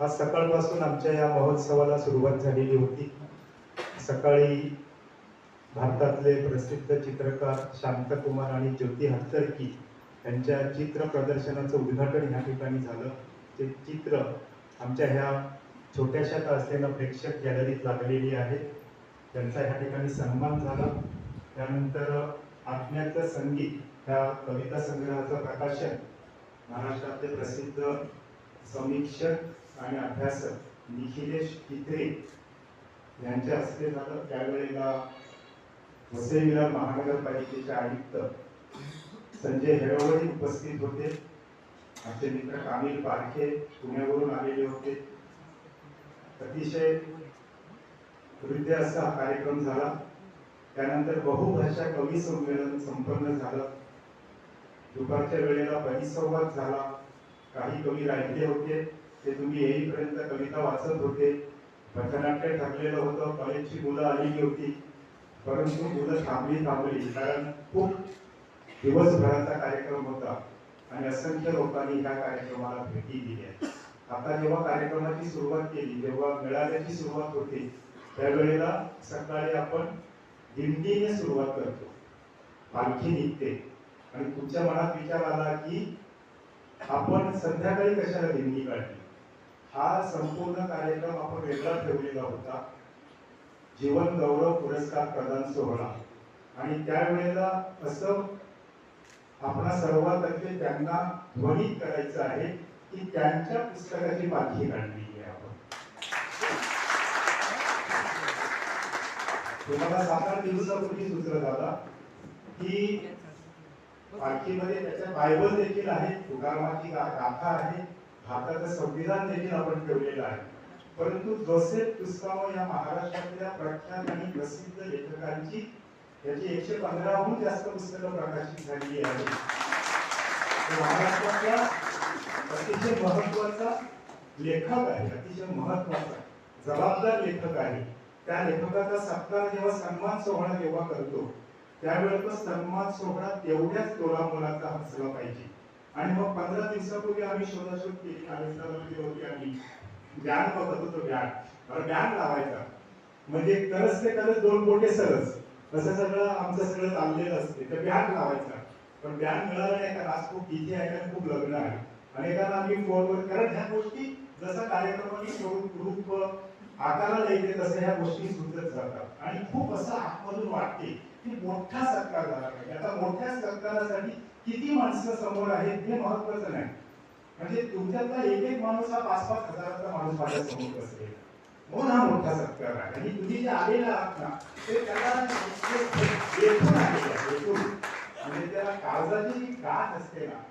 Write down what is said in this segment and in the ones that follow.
आज सकाळपासून आमच्या या महोत्सवाला सुरुवात झालेली होती. सकाळी भारतातले प्रसिद्ध चित्रकार शांतकुमार आणि ज्योती हत्तरकी यांच्या चित्र प्रदर्शनाचं उद्घाटन ह्या ठिकाणी झालं. ते चित्र आमच्या ह्या छोट्याशा का असलेल्या प्रेक्षक गॅलरीत लागलेली आहे. त्यांचा ह्या ठिकाणी सन्मान झाला. त्यानंतर आत्म्याचं संगीत ह्या कविता संग्रहाचं प्रकाशन महाराष्ट्रातले प्रसिद्ध समीक्षक आणि अभ्यासक निखिलेश कित्रे यांच्या हस्ते झालं त्यावेळेला वसई विरार महानगरपालिकेचे आयुक्त संजय हेळवडे उपस्थित होते. आमचे मित्र कामिल पारखे पुण्यावरून आलेले होते. अतिशय हृदय असा हा कार्यक्रम झाला. त्यानंतर बहुभाषा कवी संमेलन संपन्न झालं. दुपारच्या वेळेला परिसंवाद झाला. काही कवी राहिले होते. ते तुम्ही येईपर्यंत कविता वाचत होते. पथनाट्य ठरलेलं होतं. कॉलेजची मुलं आलेली होती. परंतु मुलं थांबली थांबली कारण खूप दिवसभराचा कार्यक्रम होता आणि असंख्य लोकांनी ह्या कार्यक्रमाला भेटी दिल्या. आता जेव्हा कार्यक्रमाची सुरुवात केली जेव्हा मेळाव्याची सुरुवात होते त्यावेळेला सकाळी आपण दिंडीने सुरुवात करतो. पालखी निघते. आणि तुमच्या मनात विचार आला की आपण संध्याकाळी कशाला दिंडी काढली? हा संपूर्ण कार्यक्रम आपण वेगळा ठेवलेला होता. जीवन गौरव पुरस्कार प्रदान सोहळा. आणि त्यावेळेला असं आपणा सर्वातर्फे त्यांना ध्वनित करायचं आहे की त्यांच्या पुस्तकाची पालखी काढलेली आहे आपण. तुम्हाला सात आठ दिवसापूर्वी सुचलं दादा की पालखीमध्ये त्याच्या बायबल देखील आहे तुकारामाची गाथा आहे भारताचं संविधान देखील आपण ठेवलेलं आहे. परंतु जोसेफ टुस्काव या महाराष्ट्रातल्या प्रख्यात आणि प्रसिद्ध लेखकांची याची एकशे पंधराहून जास्त पुस्तकं प्रकाशित झालेली आहेत. महाराष्ट्रातल्या महाराष्ट्रातला अतिशय महत्त्वाचा लेखक आहे अतिशय महत्त्वाचा जबाबदार लेखक आहे. त्या लेखकाचा सत्कार जेव्हा सन्मान सोहळा जेव्हा करतो त्यावेळेला तो सन्मान सोहळा तेवढ्याच तोलामोलाचा हसला पाहिजे. आणि मग पंधरा दिवसापूर्वी आम्ही शोधाशोध केली आविष्कारामध्ये होती आम्ही. व्यान बघत होतो ज्ञान. व्यान ज्ञान लावायचा. म्हणजे करस ते करस दोन बोटे सरस. असं सगळं आमचं सगळं चाललेलं असते. तर व्यान लावायचा. पण व्यान मिळालं नाही कारण आज खूप इथे आहे कारण खूप लग्न आहे. अनेकांना आम्ही फोनवर कारण ह्या गोष्टी जसं कार्यक्रमाची स्वरूप रूप आकाराला येते तसं ह्या गोष्टी सुचत जातात. आणि खूप असं आतमधून वाटते की मोठा सत्कार झाला पाहिजे. आता मोठ्या सत्कारासाठी किती माणसं समोर आहेत हे महत्वाचं नाही. म्हणजे तुमच्यातला एक एक माणूस हा पाच पाच हजाराचा माणूस माझ्यासमोर बसलेला म्हणून हा मोठा सत्कार आहे. आणि तुम्ही जे आलेला आहात ना ते त्याला एकूण आहे, एकूण. म्हणजे त्याला काळजाची जी गाठ असते ना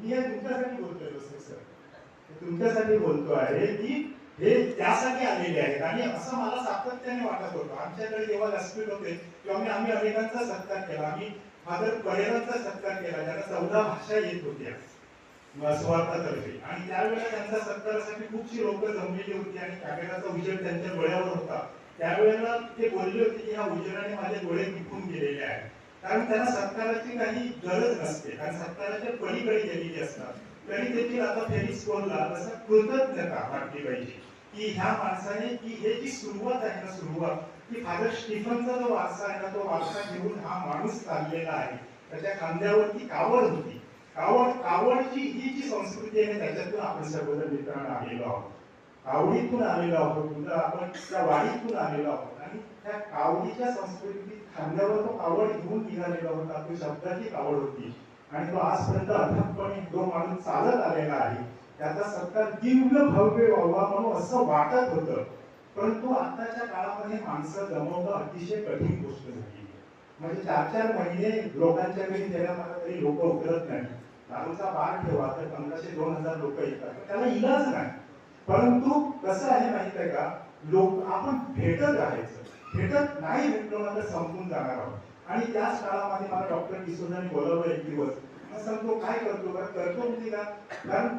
मी हे तुमच्यासाठी बोलतोय जोसेफ सर. तुमच्यासाठी बोलतो आहे की हे त्यासाठी आलेले आहेत. आणि असं मला सातत्याने वाटत होतं. आमच्याकडे जेव्हा व्यासपीठ होते तेव्हा मी आम्ही अनेकांचा सत्कार केला. आम्ही फादर परेरांचा सत्कार केला ज्यांना चौदा भाषा येत होत्या. स्वार्थातर्फे आणि त्यावेळेला त्यांच्या सत्कारासाठी खूपशी लोक जमलेली होती आणि कागदाचा उजेड त्यांच्या डोळ्यावर होता. त्यावेळेला ते बोलले होते की ह्या उजेडाने माझे डोळे निघून गेलेले आहेत. कारण त्यांना सत्काराची काही गरज नसते. कारण सत्काराच्या पलीकडे गेलेली असतात. तरी देखील आता फेरिक्स बोलला तसं कृतज्ञता वाटली पाहिजे. की ह्या माणसाने की हे जी सुरुवात आहे ना सुरुवात की फादर स्टीफनचा जो वारसा आहे ना तो वारसा घेऊन हा माणूस चाललेला आहे. त्याच्या खांद्यावरती कावड होती. कावड कावडची ही जी संस्कृती आहे त्याच्यातून आपण सर्वजण मित्रांनो आलेलो आहोत. कावडीतून आलेलो आहोत. तुझं आपण त्या वाडीतून आलेलो आहोत. आणि त्या कावडीच्या संस्कृती खांद्यावर तो कावड घेऊन निघालेला होता. तो शब्दाची कावड होती. आणि तो आजपर्यंत अथकपणे जो माणूस चालत आलेला आहे. त्याचा सत्कार दिव्य भव्य व्हावा म्हणून असं वाटत होतं. परंतु आताच्या काळामध्ये माणसं जमवणं अतिशय कठीण गोष्ट झाली म्हणजे चार चार महिने लोकांच्या घरी त्याला मला तरी लोक उतरत नाही दारूचा बार ठेवा तर पंधराशे दोन हजार लोक येतात. त्याला इलाज नाही. परंतु कसं आहे माहीत आहे का? लोक आपण भेटत राहायचं. भेटत नाही भेटलो ना तर संपून जाणार आहोत. आणि त्याच काळामध्ये मला डॉक्टर किशोरांनी बोलवलं एक दिवस. मग सांगतो काय करतो बरं? करतो म्हणजे का? कारण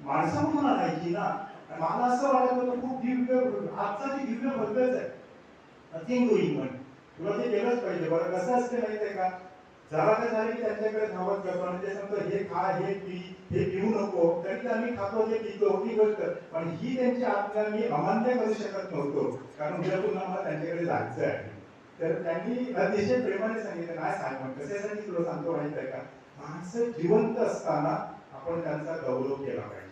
माणसं म्हणून आणायची ना. मला असं वाटत होतं खूप दिव्य आजचा ते दिव्य बदलच आहे नथिंग डुईंग म्हण तुला ते केलंच पाहिजे. बरं कसं असते माहिती आहे का? जरा ते झाले की त्यांच्याकडे धावत करतो आणि ते सांगतो हे खा हे पी हे पिऊ नको. तरी आम्ही खातो हे पितो ही गोष्ट. पण ही त्यांची आज्ञा मी अमान्य करू शकत नव्हतो कारण उद्या पुन्हा मला त्यांच्याकडे जायचं आहे तर त्यांनी अतिशय प्रेमाने सांगितलं काय सांग कशासाठी तुला सांगतो माहीत आहे का? माणसं जिवंत असताना आपण त्यांचा गौरव केला पाहिजे.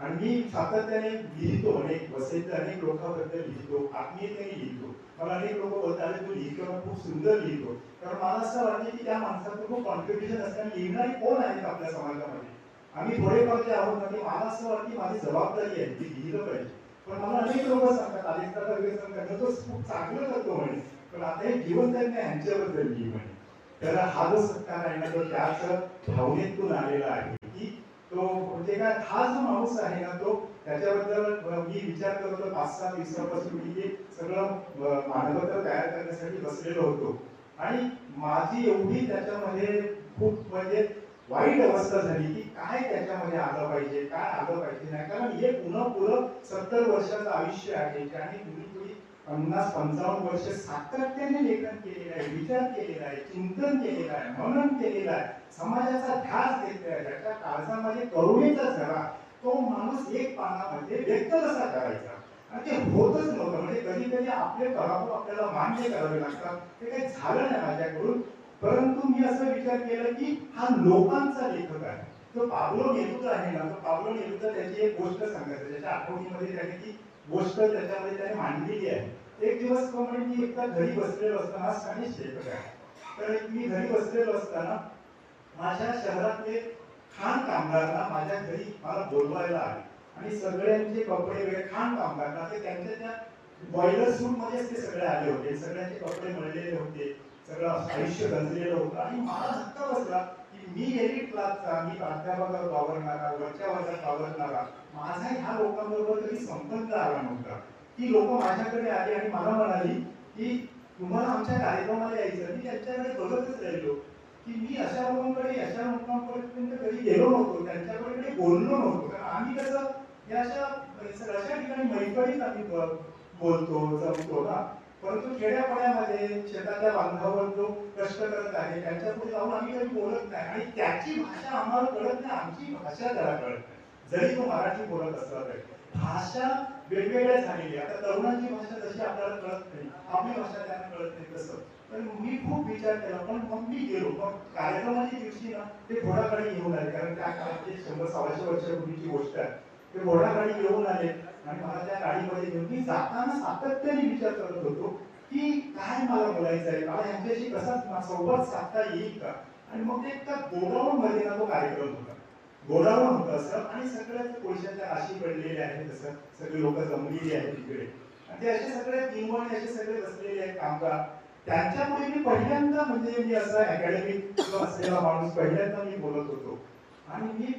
आणि मी सातत्याने लिहितो अनेक वसईतले अनेक लोकांबद्दल लिहितो आत्मीयतेने लिहितो. मला अनेक लोक बोलतात तू लिहितो खूप सुंदर लिहितो. कारण मला असं वाटतं की त्या माणसाचं खूप कॉन्ट्रीब्युशन असताना लिहिणारे कोण आहेत आपल्या समाजामध्ये? आम्ही थोडे पडले आहोत आणि मला असं वाटतं की माझी जबाबदारी आहे ती लिहिलं पाहिजे. पण मला अनेक लोक सांगतात आदित्य वगैरे सांगतात तो खूप चांगलं करतो म्हणे. पण आता हे जीवन त्यांनी ह्यांच्याबद्दल लिहि म्हणे. त्याला हा जो सत्कार आहे ना तो त्याच भावनेतून आलेला आहे की तो म्हणजे काय हा जो माणूस आहे ना तो त्याच्याबद्दल मी विचार करतो पाच सहा दिवसापासून मी हे सगळं मानपत्र तयार करण्यासाठी बसलेलो होतो. आणि माझी एवढी त्याच्यामध्ये खूप म्हणजे वाईट अवस्था झाली की काय त्याच्यामध्ये आलं पाहिजे काय आलं पाहिजे नाही. कारण हे पुन्हा पुढं सत्तर वर्षाचं आयुष्य आहे ज्याने पुढे पन्नास पंचावन्न वर्ष सातत्याने लेखन केलेलं आहे विचार केलेला आहे चिंतन केलेलं आहे मनन केलेलं आहे. समाजाचा ध्यास घेतलेला आहे. त्याच्या काळजामध्ये करुणेचा झरा तो माणूस एक पानामध्ये व्यक्त कसा करायचा? आणि ते होतच नव्हतं. म्हणजे कधी कधी आपले पराभव आपल्याला मान्य करावे लागतात. ते काही झालं नाही माझ्याकडून. परंतु मी असं विचार केला की हा लोकांचा लेखक आहे. तो पावलो नेरुदा आहे ना तो पाबलो नेरुदा त्याची एक गोष्ट सांगायचं त्याच्या आठवणीमध्ये त्याने ती गोष्ट त्याच्यामध्ये त्याने मांडलेली आहे. एक दिवस तो म्हणे मी एकदा घरी बसलेलो असताना स्पॅनिश लेखक आहे. तर मी घरी बसलेलो असताना माझ्या शहरातले खाण कामगारांना माझ्या घरी मला बोलवायला आले. आणि सगळ्यांचे कपडे वगैरे खाण कामगारांना ते त्यांच्या त्या बॉयलर सूट मध्येच ते सगळे आले होते. सगळ्यांचे कपडे मळलेले होते. सगळं आयुष्य गंजलेलं होतं. आणि मला धक्का बसला. मी एलिट क्लासचा मी प्राध्यापकावर वावरणारा वरच्या वर्गात वावरणारा माझा ह्या लोकांबरोबर कधी संबंध आला नव्हता. ती लोक माझ्याकडे आली आणि मला म्हणाली की तुम्हाला आमच्या कार्यक्रमाला यायचं. मी त्यांच्याकडे बघतच राहिलो की मी अशा लोकांकडे अशा लोकांपर्यंत कधी गेलो नव्हतो त्यांच्याकडे बोललो नव्हतो. कारण आम्ही कसं या अशा अशा ठिकाणी मैफळीत आम्ही बोलतो जमतो ना. परंतु खेड्यापाड्यामध्ये शेतातल्या बांधावर जो कष्ट करत आहे त्यांच्या पुढे जाऊन आम्ही कधी बोलत नाही. आणि त्याची भाषा आम्हाला कळत नाही आमची भाषा त्याला कळत नाही. जरी तो मराठी बोलत असला तरी. भाषा वेगवेगळ्या झालेली आता तरुणांची भाषा जशी आपल्याला कळत नाही आपली भाषा त्यांना कळत नाही तसं. तर मी खूप विचार केला पण मग मी गेलो. मग कार्यक्रमाच्या दिवशी ना ते घोडाकडे घेऊन आले. कारण त्या काळात शंभर सव्वाशे वर्षापूर्वीची गोष्ट आहे. ते घोडाकडे घेऊन आले. आणि मला त्या गाडीमध्ये घेऊन मी जाताना सातत्याने विचार करत होतो की काय मला बोलायचं आहे? मला यांच्याशी कसा संवाद साधता येईल का? आणि मग ते त्या गोडाऊन मध्ये ना तो कार्यक्रम होता. गोडाऊन होतं असं आणि सगळ्याच कोळशाच्या राशी पडलेल्या आहेत तसं. सगळी लोक जमलेली आहेत तिकडे. आणि ते असे सगळे तीन असे सगळे बसलेले आहेत कामगार. त्यांच्यामुळे मी पहिल्यांदा म्हणजे मी असं अकॅडमिक असलेला माणूस पहिल्यांदा मी बोलत होतो. आणि मी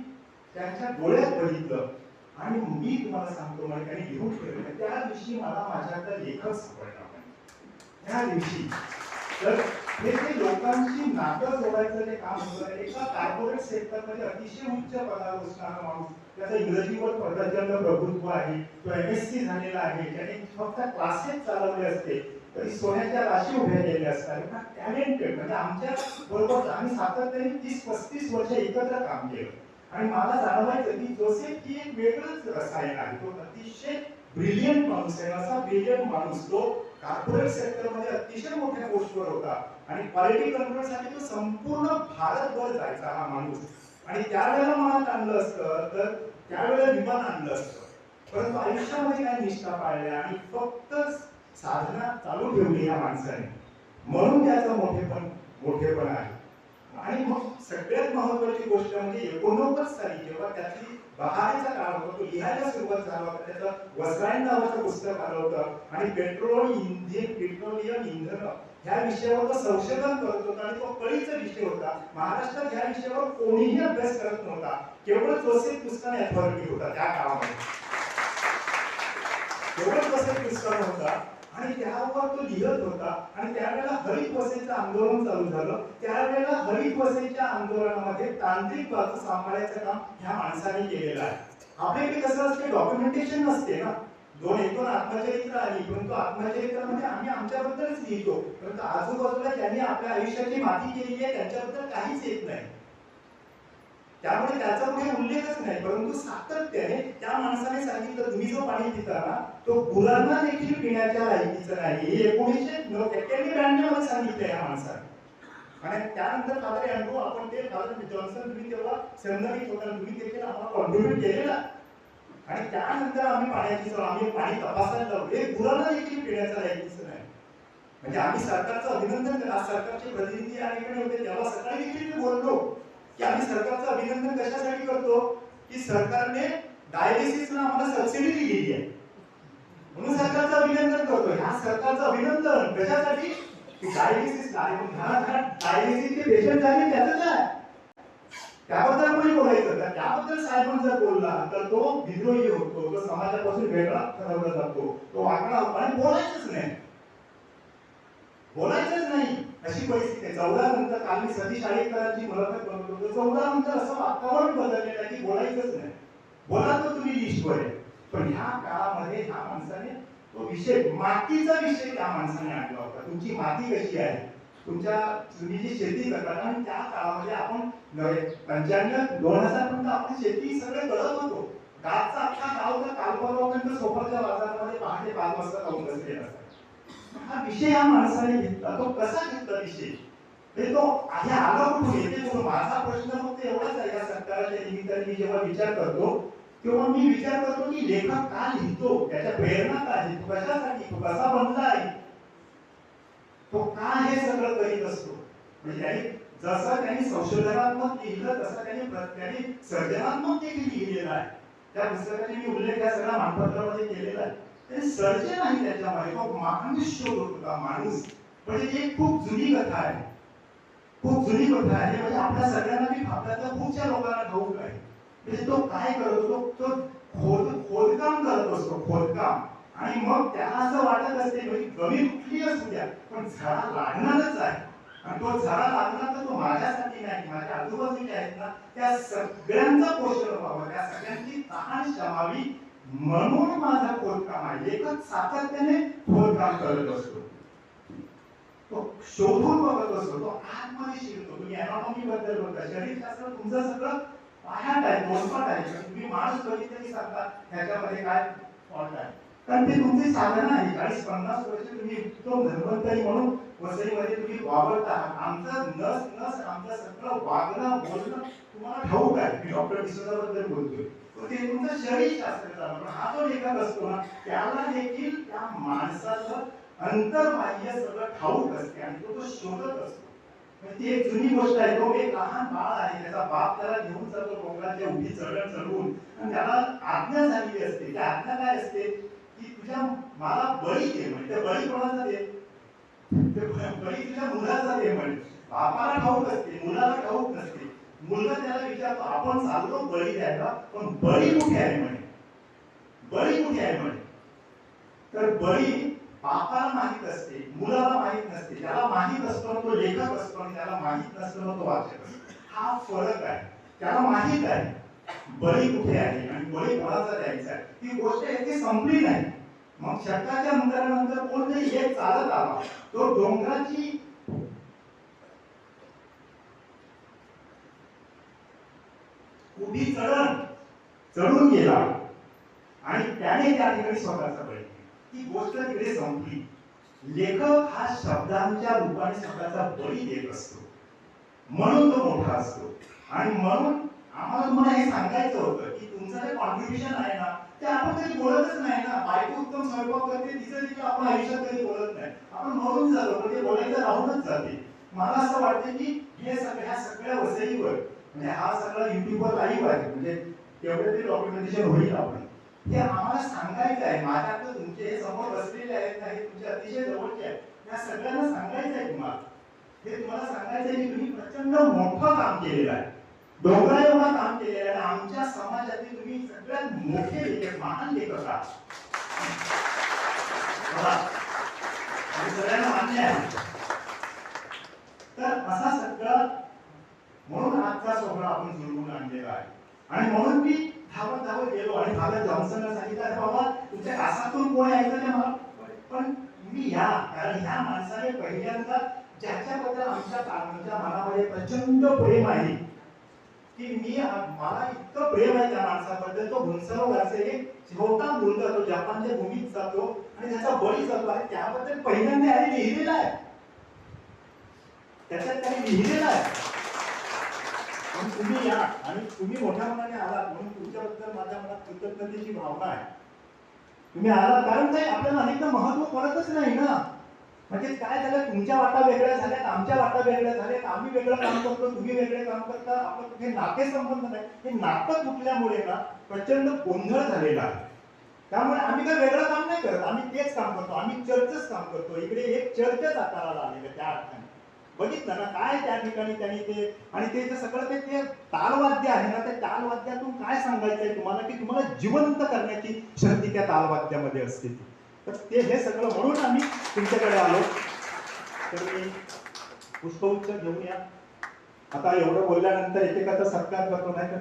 त्यांच्या डोळ्यात बघितलं. आणि मी तुम्हाला सांगतो म्हणजे त्याने लिहून ठेवलं त्या दिवशी मला माझ्याकडे लेखक सापडला त्या दिवशी. तर हे जे लोकांची नातं जोडायचं जे काम होतं एका कॉर्पोरेट सेक्टरमध्ये अतिशय उच्च पदावर असणारा माणूस त्याचं इंग्रजीवर प्रचंड प्रभुत्व आहे तो एम एस सी झालेला आहे त्याने फक्त क्लासेस चालवले असते तरी सोन्याच्या राशी उभ्या केलेल्या असतात. टॅलेंटेड म्हणजे आमच्या बरोबर आम्ही सातत्याने तीस पस्तीस वर्ष एकत्र काम केलं. आणि मला जाणवायचं की जोसेफ ही एक वेगळंच रसायन आहे. तो अतिशय ब्रिलियंट माणूस आहे. असा ब्रिलियंट माणूस. तो कॉर्पोरेट सेक्टरमध्ये अतिशय मोठ्या पोस्टवर होता. आणि क्वालिटी कंट्रोलसाठी तो संपूर्ण भारतभर जायचा हा माणूस. आणि त्यावेळेला मनात आणलं असतं तर त्यावेळेला विमान आणलं असतं. परंतु आयुष्यामध्ये काही निष्ठा पाळल्या आणि फक्त साधना चालू ठेवली या माणसाने. म्हणून त्याचं मोठेपण मोठेपण आहे. आणि मग सगळ्यात महत्वाची गोष्ट म्हणजे एकोणनव्वद साली जेव्हा त्याची बहारीचा काळ होता तो लिहायला सुरुवात झाला होता त्याचं वसरायन नावाचं पुस्तक आलं होतं आणि पेट्रोल इंधन पेट्रोलियम इंधन ह्या विषयावर तो संशोधन करत होता आणि तो कळीचा विषय होता. महाराष्ट्रात ह्या विषयावर कोणीही अभ्यास करत नव्हता. केवळ जोसेफ पुस्तक अथॉरिटी होता त्या काळामध्ये. केवळ जोसेफ पुस्तक होता. आणि त्यावर तो लिहत होता. आणि त्यावेळेला हरित वसेचं आंदोलन चालू झालं. त्यावेळेला हरित वसेच्या आंदोलनामध्ये तांत्रिक बाजू सांभाळायचं काम ह्या माणसाने केलेलं आहे. आपल्याकडे कसं असते डॉक्युमेंटेशन नसते ना. दोन एक दोन आत्मचरित्र आली परंतु म्हणजे आम्ही आमच्याबद्दलच लिहितो. परंतु आजूबाजूला ज्यांनी आपल्या आयुष्याची माती केलेली आहे त्यांच्याबद्दल काहीच येत नाही. त्यामुळे त्याचा कुठे उल्लेखच नाही परंतु सातत्याने त्या माणसाने सांगितलं तुम्ही जो पाणी पिता ना तो गुरांना देखील पिण्याच्या लायकीचं नाही. हे एकोणीसशे एक्क्याण्णव ब्याण्णवमध्ये सांगितलं या माणसाने. आणि त्यानंतर फादर अँड्रू आपण ते फादर जॉन्सन तुम्ही तेव्हा संघटित होता तुम्ही देखील आम्हाला कॉन्ट्रीब्युट केलेला. आणि त्यानंतर आम्ही पाण्याची चव आम्ही पाणी तपासायला लावले हे गुरांना देखील पिण्याच्या लायकीचं नाही. म्हणजे आम्ही सरकारचं अभिनंदन आज सरकारचे प्रतिनिधी या ठिकाणी होते तेव्हा सकाळी देखील मी बोललो. की आम्ही सरकारचं अभिनंदन कशासाठी करतो? की सरकारने डायलिसिसला आम्हाला सबसिडी दिलेली आहे. म्हणून सरकारचं अभिनंदन करतो ह्या सरकारचं अभिनंदन कशासाठी? डायलिसिस डायलिसिसचे पेशंट झाले त्याचं काय? त्याबद्दल कोणी बोलायचं? त्याबद्दल साहेबांनी जर बोलला तर तो विद्रोही होतो तो समाजापासून वेगळा ठरवला जातो. तो वाकडा आणि बोलायचंच नाही. बोलायचंच नाही. अशी परिस्थिती चौदा नंतर काल मी सतीश आळेकरांची मुलाखत बनवतो होतो. चौदा नंतर असं वातावरण बदललेलं आहे की बोलायचंच नाही. बोला तर तुम्ही लिस्टवर आहे पण ह्या काळामध्ये ह्या माणसाने तो विषय मातीचा विषय त्या माणसाने आणला होता. तुमची माती कशी आहे? तुमच्या तुम्ही जी शेती करतात आणि त्या काळामध्ये आपण पंच्याण्णव दोन हजार पर्यंत आपण शेती सगळे करत होतो. गावचा अख्खा गाव तर कालपर्यंत सोबतच्या बाजारामध्ये पहाटे पाच वाजता जाऊन बसलेला असतात हा विषय या माणसाने घेतला. तो कसा घेतला विषय? म्हणजे तो आहे आला कुठून येते म्हणून माझा प्रश्न फक्त एवढाच आहे या सरकारच्या निमित्ताने मी जेव्हा विचार करतो तेव्हा मी विचार करतो की लेखक का लिहितो? त्याच्या प्रेरणा काय आहे? तो कशासाठी? तो कसा बनला आहे? तो का हे सगळं करीत असतो? म्हणजे त्याने जसं त्यांनी संशोधनात्मक लिहिलं तसं त्यांनी त्याने त्यांनी सर्जनात्मक देखील लिहिलेलं आहे. त्या पुस्तकाने मी उल्लेख या सगळ्या मानपत्रामध्ये केलेला आहे. सर्जन आहे त्याच्या तो माणूस शोधत होता माणूस. म्हणजे ती एक खूप जुनी कथा आहे. खूप जुनी कथा आहे. म्हणजे आपल्या सगळ्यांना मी आपल्यातल्या खूपशा लोकांना ठाऊक आहे. म्हणजे तो काय करत होतो? तो खोद खोदकाम करत असतो खोदकाम. आणि मग त्याला असं वाटत असते म्हणजे कमी कुठली असू द्या पण झाडा लागणारच आहे. आणि तो झाडा लागणार तर तो माझ्यासाठी नाही माझ्या आजूबाजूचे आहेत ना त्या सगळ्यांचा पोषण व्हावं त्या सगळ्यांची तहान शमावी म्हणून माझं खोदकाम आहे एकच सातत्याने खोदकाम करत असतो. तो शोधून बघत असतो तो आतमध्ये शिकतो तुम्ही अॅनाटॉमी बद्दल बघता शरीरशास्त्र तुमचं सगळं पाहत आहे दोनपाट आहे. तुम्ही माणूस बघितलं सांगता त्याच्यामध्ये काय फॉल्ट आहे. कारण ते तुमची साधना आहे चाळीस पन्नास वर्ष तुम्ही उत्तम धर्मंतरी म्हणून वसईमध्ये तुम्ही वावरता. आमचं नस नस आमचं सगळं वागणं बोलणं तुम्हाला ठाऊक आहे. मी डॉक्टरबद्दल बोलतोय. तर तुमचं शरीर शास्त्र चालू हा जो लेखक असतो ना त्याला देखील त्या माणसाचं अंतर्बाह्य सगळं ठाऊक असते आणि तो तो शोधत असतो. ती एक जुनी गोष्ट आहे तो एक लहान बाळ आहे त्याचा बाप त्याला घेऊन जातो डोंगराच्या उभी चढण चढवून. आणि त्याला आज्ञा झालेली असते. त्या आज्ञा काय असते? की तुझ्या मला बळी दे म्हणजे बळी कोणाचा दे? बळी तुझ्या मुलाचा दे म्हणजे बापाला ठाऊक असते मुलाला ठाऊक नसते. मुलगा त्याला विचारतो आपण चाललो बळी द्यायला पण बळी कुठे आहे म्हणे? बळी कुठे आहे म्हणे? तर बळी बापाला माहीत असते मुलाला माहीत नसते त्याला माहीत असतो तो लेखक असतो आणि त्याला माहीत नसतो तो वाचक असतो. हा फरक आहे. त्याला माहीत आहे बळी कुठे आहे आणि बळी कोणाचा द्यायचा आहे. ती गोष्ट आहे ती संपली नाही. मग शतकाच्या अंतरानंतर कोणतरी हे चालत आला. तो डोंगराची उभी चढण? चढून गेला. आणि त्याने त्या ठिकाणी स्वतःचा बळी ती गोष्ट तिकडे संपली. लेखक हा शब्दांच्या रूपाने स्वतःचा बळी देत असतो. म्हणून तो मोठा असतो. आणि म्हणून आम्हाला तुम्हाला हे सांगायचं होतं की तुमचं जे कॉन्ट्रीब्युशन आहे ना ते आपण कधी बोलतच नाही ना. बायको उत्तम स्वयंपाक करते तिचं तिथे आपण आयुष्यात कधी बोलत नाही. आपण म्हणून जातो म्हणजे ते बोलायचं राहूनच जाते. मला असं वाटतं की हे सगळ्या सगळ्या वसईवर म्हणजे हा सगळा युट्यूबवर लाईव्ह आहे म्हणजे तेवढं ते डॉक्युमेंटेशन होईल आपण हे आम्हाला सांगायचं आहे. माझ्याकडे तुमचे हे समोर बसलेले आहेत ना हे तुमचे अतिशय जवळचे आहेत. या सगळ्यांना सांगायचं आहे तुम्हाला. हे तुम्हाला सांगायचं आहे की तुम्ही प्रचंड मोठं काम केलेलं आहे. डोंगरा एवढा काम केलेलं आहे. आमच्या समाजातील तुम्ही सगळ्यात मोठे लेखक महान लेखक आहात. आणि म्हणून मी धावत धावत गेलो आणि मला जॉन्सनला सांगितलं अरे बाबा तुमच्या आसातून कोणी ऐकलं नाही मला. पण मी या कारण ह्या माणसाने पहिल्यांदा ज्याच्याबद्दल आमच्या आमच्या मनामध्ये प्रचंड प्रेम आहे की मी मला इतकं प्रेम आहे त्या माणसाबद्दल. तो घुंसव असेल छोटा मुलगा तो जपानच्या भूमीत जातो आणि त्याचा बळी जातो आहे त्याबद्दल पहिल्यांदा याने लिहिलेला आहे. त्याच्यात त्याने लिहिलेला आहे. आणि तुम्ही या. आणि तुम्ही मोठ्या मनाने आलात म्हणून तुमच्याबद्दल माझ्या मनात कृतज्ञतेची भावना आहे. तुम्ही आलात कारण काय आपल्याला अनेकदा महत्त्व कळतच नाही ना. म्हणजे काय झालं? तुमच्या वाटा वेगळ्या झाल्यात आमच्या वाटा वेगळ्या झाल्यात आम्ही वेगळं काम करतो तुम्ही वेगळे काम करता आपलं कुठे नाते संबंध नाही. हे नातं तुटल्यामुळे ना प्रचंड गोंधळ झालेला आहे. त्यामुळे आम्ही काय वेगळं काम नाही करत. आम्ही तेच काम करतो. आम्ही चर्चच काम करतो. इकडे एक चर्चच आकाराला आलेलं त्या अर्थाने. बघितलं ना काय त्या ठिकाणी त्यांनी ते आणि ते जे सगळं ते ते तालवाद्य आहे ना त्या तालवाद्यातून काय सांगायचंय तुम्हाला की तुम्हाला जिवंत करण्याची शक्ती त्या तालवाद्यामध्ये असते. तर ते हे सगळं म्हणून आम्ही तुमच्याकडे आलो. तर मी पुष्पगुच्छ घेऊन या. आता एवढं बोलल्यानंतर एकेकाचा सत्कार करतो नाही तर